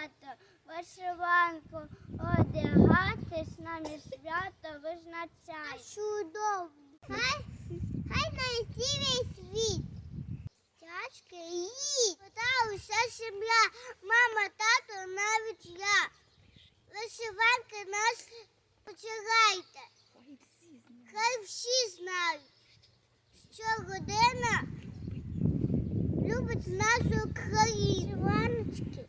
свято, вишиванку одягати, з нами свято визначай. Чудово. Хай, хай весь світ. Стячки їдь. Та уся сім'я, мама, тато, навіть я. Вишиванки нас почекайте. Хай всі знають, що година любить нашу країну. Вишиваночки,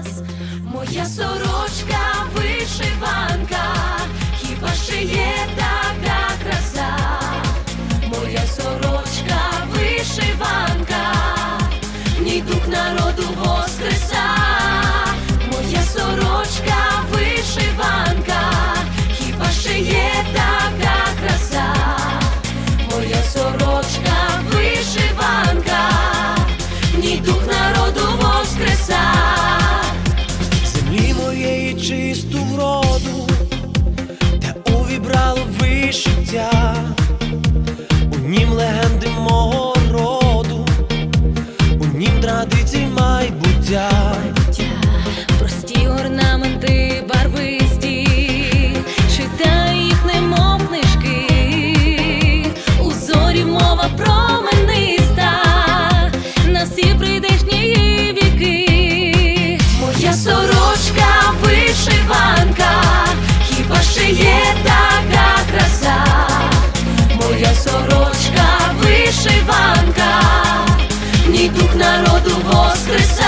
нас, моя сорочка вишиванка, хіба ще є? і життя, у нім легенди мого роду, у нім традицій майбуття. Christmas.